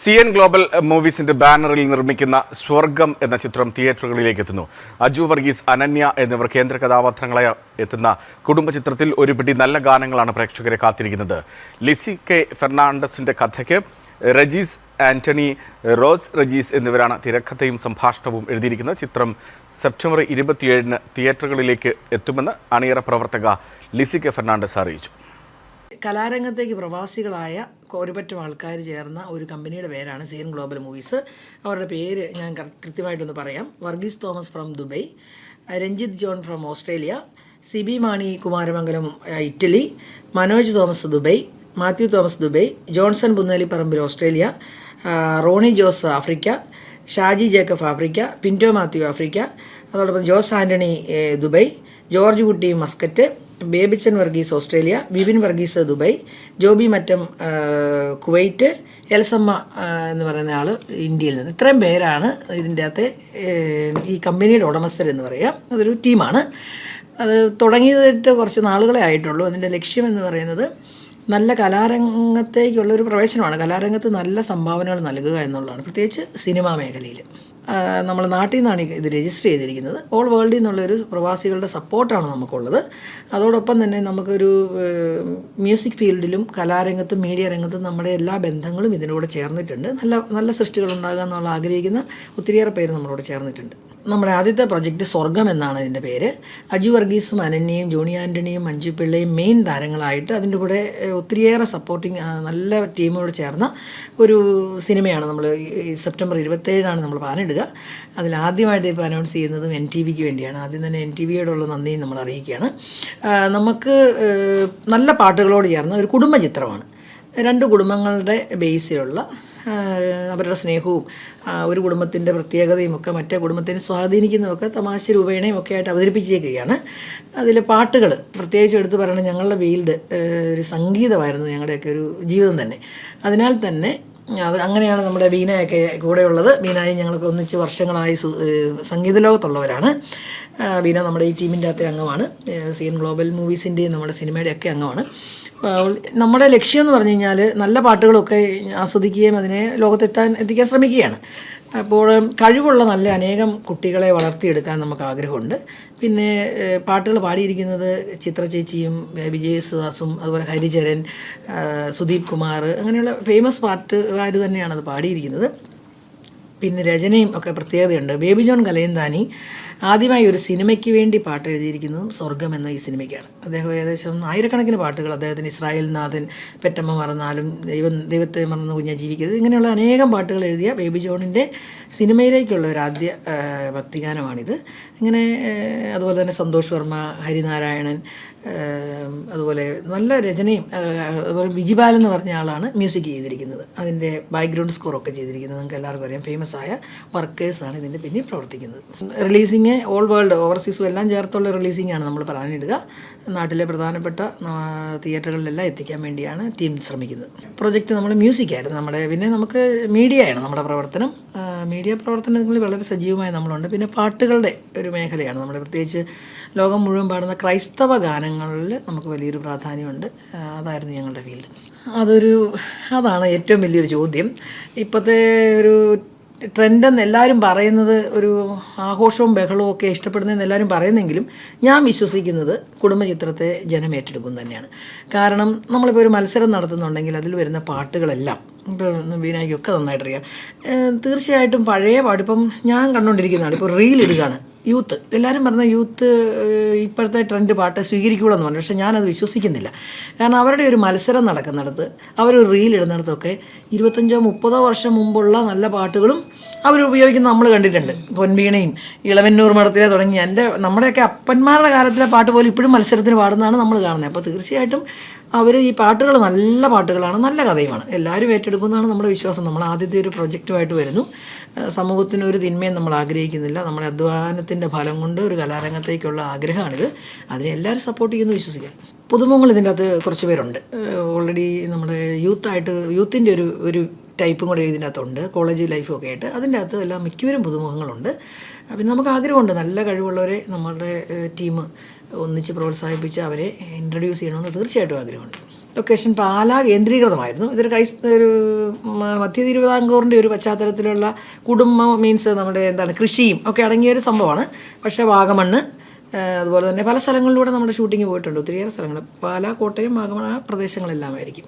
C N global മൂവീസിന്റെ ബാനറിൽ നിർമ്മിക്കുന്ന സ്വർഗം എന്ന ചിത്രം തിയേറ്ററുകളിലേക്ക് എത്തുന്നു. അജു വർഗീസ് അനന്യ എന്നിവർ കേന്ദ്ര കഥാപാത്രങ്ങളായ എത്തുന്ന കുടുംബ ചിത്രത്തിൽ ഒരു പിടി നല്ല ഗാനങ്ങളാണ് പ്രേക്ഷകരെ കാത്തിരിക്കുന്നത്. ലിസി കെ ഫെർണാണ്ടസിന്റെ കഥയ്ക്ക് റജീസ് ആന്റണി റോസ് റജീസ് എന്നിവരാണ് തിരക്കഥയും സംഭാഷണവും എഴുതിയിരിക്കുന്നത്. ചിത്രം സെപ്റ്റംബർ ഇരുപത്തിയേഴിന് തിയേറ്ററുകളിലേക്ക് എത്തുമെന്ന് അണിയറ പ്രവർത്തക ലിസി കെ ഫെർണാണ്ടസ് അറിയിച്ചു. കലാരംഗത്തേക്ക് പ്രവാസികളായ ഒരുപറ്റം ആൾക്കാർ ചേർന്ന ഒരു കമ്പനിയുടെ പേരാണ് സീൻ ഗ്ലോബൽ മൂവീസ്. അവരുടെ പേര് ഞാൻ കൃത്യമായിട്ടൊന്ന് പറയാം. Varghese Thomas from Dubai Ranjith John from Australia Sibi Mani Kumaramangalam Italy Manoj Thomas Dubai Mathew Thomas Dubai Johnson Punnalipparambil Australia Ronnie Jose Africa Shaji Jacob Africa Pinto Mathew Africa അതോടൊപ്പം Jose Antony Dubai George Kutty Muscat Babichan Varghese Australia Vipin Varghese Dubai Joby Mattam Kuwait Elsamma എന്ന് പറയുന്ന ആൾ ഇന്ത്യയിൽ നിന്ന്. ഇത്രയും പേരാണ് ഇതിന്റെ അകത്തെ ഈ കമ്പനിയുടെ ഉടമസ്ഥരെന്ന് പറയാം. അതൊരു ടീമാണ്. അത് തുടങ്ങിയതിട്ട് കുറച്ച് നാളുകളെ ആയിട്ടുള്ളൂ. അതിന്റെ ലക്ഷ്യം എന്ന് പറയുന്നത് നല്ല കലാരംഗത്തേക്കുള്ളൊരു പ്രവേശനമാണ്. കലാരംഗത്ത് നല്ല സംഭാവനകൾ നൽകുക എന്നുള്ളതാണ്. പ്രത്യേകിച്ച് സിനിമാ മേഖലയിൽ. നമ്മൾ നാട്ടിൽ നിന്നാണ് ഇത് രജിസ്റ്റർ ചെയ്തിരിക്കുന്നത്. ഓൾ വേൾഡിൽ നിന്നുള്ളൊരു പ്രവാസികളുടെ സപ്പോർട്ടാണ് നമുക്കുള്ളത്. അതോടൊപ്പം തന്നെ നമുക്കൊരു മ്യൂസിക് ഫീൽഡിലും കലാരംഗത്തും മീഡിയ രംഗത്തും നമ്മുടെ എല്ലാ ബന്ധങ്ങളും ഇതിനോട് ചേർന്നിട്ടുണ്ട്. നല്ല നല്ല സൃഷ്ടികൾ ഉണ്ടാകുക എന്നുള്ള ആഗ്രഹിക്കുന്ന ഒത്തിരിയേറെ പേര് നമ്മളോട് ചേർന്നിട്ടുണ്ട്. നമ്മുടെ ആദ്യത്തെ പ്രൊജക്റ്റ് സ്വർഗം എന്നാണ് ഇതിന്റെ പേര്. അജു വർഗീസും അനന്യയും ജോണി ആന്റണിയും മഞ്ജു പിള്ളയും മെയിൻ താരങ്ങളായിട്ട് അതിന്റെ കൂടെ ഒത്തിരിയേറെ സപ്പോർട്ടിങ് നല്ല ടീമോട് ചേർന്ന ഒരു സിനിമയാണ് നമ്മൾ സെപ്റ്റംബർ ഇരുപത്തേഴിനാണ് നമ്മൾ പാനിടുക അതിൽ ആദ്യമായിട്ട് ഇപ്പോൾ അനൗൺസ് ചെയ്യുന്നതും എൻ ടി വിക്ക് വേണ്ടിയാണ്. ആദ്യം തന്നെ എൻ ടി വിയോടുള്ള നന്ദിയും നമ്മൾ അറിയിക്കുകയാണ്. നമുക്ക് നല്ല പാട്ടുകളോട് ചേർന്ന ഒരു കുടുംബ ചിത്രമാണ് രണ്ട് കുടുംബങ്ങളുടെ ബേസിലുള്ള അവരുടെ സ്നേഹവും ഒരു കുടുംബത്തിന്റെ പ്രത്യേകതയും ഒക്കെ മറ്റേ കുടുംബത്തിനെ സ്വാധീനിക്കുന്നതൊക്കെ തമാശ രൂപേണയും ഒക്കെ ആയിട്ട് അവതരിപ്പിച്ചേക്കുകയാണ് അതിലെ പാട്ടുകൾ പ്രത്യേകിച്ച് എടുത്ത് പറയണത് ഞങ്ങളുടെ വീൽഡ് ഒരു സംഗീതമായിരുന്നു ഞങ്ങളുടെയൊക്കെ ഒരു ജീവിതം തന്നെ. അതിനാൽ തന്നെ അത് അങ്ങനെയാണ് നമ്മുടെ ബീനയൊക്കെ കൂടെയുള്ളത്. ബീനായി ഞങ്ങൾക്ക് ഒന്നിച്ച് വർഷങ്ങളായി സംഗീത ലോകത്തുള്ളവരാണ് ബീന നമ്മുടെ ഈ ടീമിന്റെ അകത്തെ അംഗമാണ്. സി എൻ ഗ്ലോബൽ മൂവീസിന്റെയും നമ്മുടെ സിനിമയുടെ ഒക്കെ അംഗമാണ്. നമ്മുടെ ലക്ഷ്യം എന്ന് പറഞ്ഞു കഴിഞ്ഞാൽ നല്ല പാട്ടുകളൊക്കെ ആസ്വദിക്കുകയും അതിനെ ലോകത്തെത്താൻ എത്തിക്കാൻ ശ്രമിക്കുകയാണ്. അപ്പോൾ കഴിവുള്ള നല്ല അനേകം കുട്ടികളെ വളർത്തിയെടുക്കാൻ നമുക്ക് ആഗ്രഹമുണ്ട്. പിന്നെ പാട്ടുകൾ പാടിയിരിക്കുന്നത് ചിത്ര ചേച്ചിയും വിജയ് സുദാസും അതുപോലെ ഹരിചരൻ സുദീപ് കുമാർ അങ്ങനെയുള്ള ഫേമസ് പാട്ടുകാർ തന്നെയാണ് അത് പാടിയിരിക്കുന്നത്. പിന്നെ രചനയും ഒക്കെ പ്രത്യേകതയുണ്ട്. ബേബി ജോൺ കലയന്താനി ആദ്യമായി ഒരു സിനിമയ്ക്ക് വേണ്ടി പാട്ട് എഴുതിയിരിക്കുന്നതും സ്വർഗം എന്ന ഈ സിനിമയ്ക്കാണ്. അദ്ദേഹം ഏകദേശം ആയിരക്കണക്കിന് പാട്ടുകൾ അദ്ദേഹത്തിന് ഇസ്രായേൽ നാഥൻ പെറ്റമ്മ മറന്നാലും ദൈവം ദൈവത്തെ മറന്ന് കുഞ്ഞ ജീവിക്കരുത് ഇങ്ങനെയുള്ള അനേകം പാട്ടുകൾ എഴുതിയ ബേബി ജോണിന്റെ സിനിമയിലേക്കുള്ള ഒരു ആദ്യ ഭക്തിഗാനമാണിത്. ഇങ്ങനെ അതുപോലെ തന്നെ സന്തോഷ് വർമ്മ ഹരിനാരായണൻ അതുപോലെ നല്ല രചനയും അതുപോലെ ബിജിബാലെന്ന് പറഞ്ഞ ആളാണ് മ്യൂസിക് ചെയ്തിരിക്കുന്നത്. അതിന്റെ ബാക്ക്ഗ്രൗണ്ട് സ്കോറൊക്കെ ചെയ്തിരിക്കുന്നത്. നിങ്ങൾക്ക് എല്ലാവർക്കും അറിയാം. ഫേമസ് ആയ വർക്കേഴ്സാണ് ഇതിന്റെ പിന്നിൽ പ്രവർത്തിക്കുന്നത്. റിലീസിങ് ഓൾ വേൾഡ് ഓവർസീസും എല്ലാം ചേർത്തുള്ള റിലീസിംഗ് ആണ് നമ്മൾ പറഞ്ഞിടുക നാട്ടിലെ പ്രധാനപ്പെട്ട തിയേറ്ററുകളിലെല്ലാം എത്തിക്കാൻ വേണ്ടിയാണ് ടീം ശ്രമിക്കുന്നത്. പ്രൊജക്റ്റ് നമ്മൾ മ്യൂസിക് ആയിരുന്നു നമ്മുടെ പിന്നെ നമുക്ക് മീഡിയയാണ് നമ്മുടെ പ്രവർത്തനം. മീഡിയ പ്രവർത്തനങ്ങളിൽ വളരെ സജീവമായി നമ്മളുണ്ട്. പിന്നെ പാട്ടുകളുടെ ഒരു മേഖലയാണ്. നമ്മുടെ പ്രത്യേകിച്ച് ലോകം മുഴുവൻ പാടുന്ന ക്രൈസ്തവ ഗാനങ്ങളിൽ നമുക്ക് വലിയൊരു പ്രാധാന്യമുണ്ട്. അതായിരുന്നു ഞങ്ങളുടെ ഫീൽഡ്. അതൊരു അതാണ് ഏറ്റവും വലിയൊരു ചോദ്യം. ഇപ്പോഴത്തെ ഒരു ട്രെൻഡ് എന്ന് എല്ലാവരും പറയുന്നത് ഒരു ആഘോഷവും ബഹളവും ഒക്കെ ഇഷ്ടപ്പെടുന്നതെന്ന് എല്ലാവരും പറയുന്നെങ്കിലും ഞാൻ വിശ്വസിക്കുന്നത് കുടുംബചിത്രത്തെ ജനം ഏറ്റെടുക്കും തന്നെയാണ്. കാരണം നമ്മളിപ്പോൾ ഒരു മത്സരം നടത്തുന്നുണ്ടെങ്കിൽ അതിൽ വരുന്ന പാട്ടുകളെല്ലാം ഇപ്പോൾ വീനായിക്കൊക്കെ നന്നായിട്ടറിയാം. തീർച്ചയായിട്ടും പഴയ പാട്ട് ഇപ്പം ഞാൻ കണ്ടുകൊണ്ടിരിക്കുന്നതാണ് ഇപ്പോൾ റീൽ ഇടുകയാണ്. യൂത്ത് എല്ലാവരും പറഞ്ഞ യൂത്ത് ഇപ്പോഴത്തെ ട്രെൻഡ് പാട്ട് സ്വീകരിക്കൂടെന്ന് പറഞ്ഞു. പക്ഷേ ഞാനത് വിശ്വസിക്കുന്നില്ല. കാരണം അവരുടെ ഒരു മത്സരം നടക്കുന്നിടത്ത് അവർ റീൽ ഇടുന്നിടത്തൊക്കെ ഇരുപത്തഞ്ചോ മുപ്പതോ വർഷം മുമ്പുള്ള നല്ല പാട്ടുകളും അവർ ഉപയോഗിക്കുന്നത് നമ്മൾ കണ്ടിട്ടുണ്ട്. പൊൻവീണയും ഇളവന്നൂർ മഠത്തിലെ തുടങ്ങി എന്റെ നമ്മുടെയൊക്കെ അപ്പന്മാരുടെ കാലത്തിലെ പാട്ട് പോലും ഇപ്പോഴും മത്സരത്തിന് പാടുന്നതാണ് നമ്മൾ കാണുന്നത്. അപ്പോൾ തീർച്ചയായിട്ടും അവർ ഈ പാട്ടുകൾ നല്ല പാട്ടുകളാണ് നല്ല കഥയുമാണ്. എല്ലാവരും ഏറ്റെടുക്കുന്നതാണ് നമ്മുടെ വിശ്വാസം. നമ്മൾ ആദ്യത്തെ ഒരു പ്രൊജക്റ്റുമായിട്ട് വരുന്നു. സമൂഹത്തിന് ഒരു തിന്മയും നമ്മൾ ആഗ്രഹിക്കുന്നില്ല. നമ്മുടെ അധ്വാനത്തിന്റെ ഫലം കൊണ്ട് ഒരു കലാരംഗത്തേക്കുള്ള ആഗ്രഹമാണിത്. അതിനെ എല്ലാവരും സപ്പോർട്ട് ചെയ്യുന്നു വിശ്വസിക്കാം പുതുമുഖങ്ങൾ ഇതിന്റെ അകത്ത് കുറച്ച് പേരുണ്ട്. ഓൾറെഡി നമ്മുടെ യൂത്തായിട്ട് യൂത്തിന്റെ ഒരു ഒരു ടൈപ്പും കൂടെ ഇതിന്റെ അകത്തുണ്ട്. കോളേജ് ലൈഫും ഒക്കെ ആയിട്ട്. അതിന്റെ അകത്ത് എല്ലാം മിക്കവരും പുതുമുഖങ്ങളുണ്ട്. പിന്നെ നമുക്ക് ആഗ്രഹമുണ്ട്. നല്ല കഴിവുള്ളവരെ നമ്മളുടെ ടീം ഒന്നിച്ച് പ്രോത്സാഹിപ്പിച്ച് അവരെ ഇൻട്രൊഡ്യൂസ് ചെയ്യണമെന്ന് തീർച്ചയായിട്ടും ആഗ്രഹമുണ്ട്. ലൊക്കേഷൻ പാലാ കേന്ദ്രീകൃതമായിരുന്നു. ഇതൊരു ക്രൈസ് ഒരു മധ്യ തിരുവിതാംകൂറിന്റെ ഒരു പശ്ചാത്തലത്തിലുള്ള കുടുംബം മീൻസ് നമ്മുടെ എന്താണ് കൃഷിയും ഒക്കെ അടങ്ങിയ ഒരു സംഭവമാണ്. പക്ഷേ വാഗമണ്ണ് അതുപോലെ തന്നെ പല സ്ഥലങ്ങളിലൂടെ നമ്മുടെ ഷൂട്ടിംഗ് പോയിട്ടുണ്ട്. ഒത്തിരിയേറെ സ്ഥലങ്ങൾ. പാലാ കോട്ടയം വാഗമൺ ആ പ്രദേശങ്ങളെല്ലാമായിരിക്കും.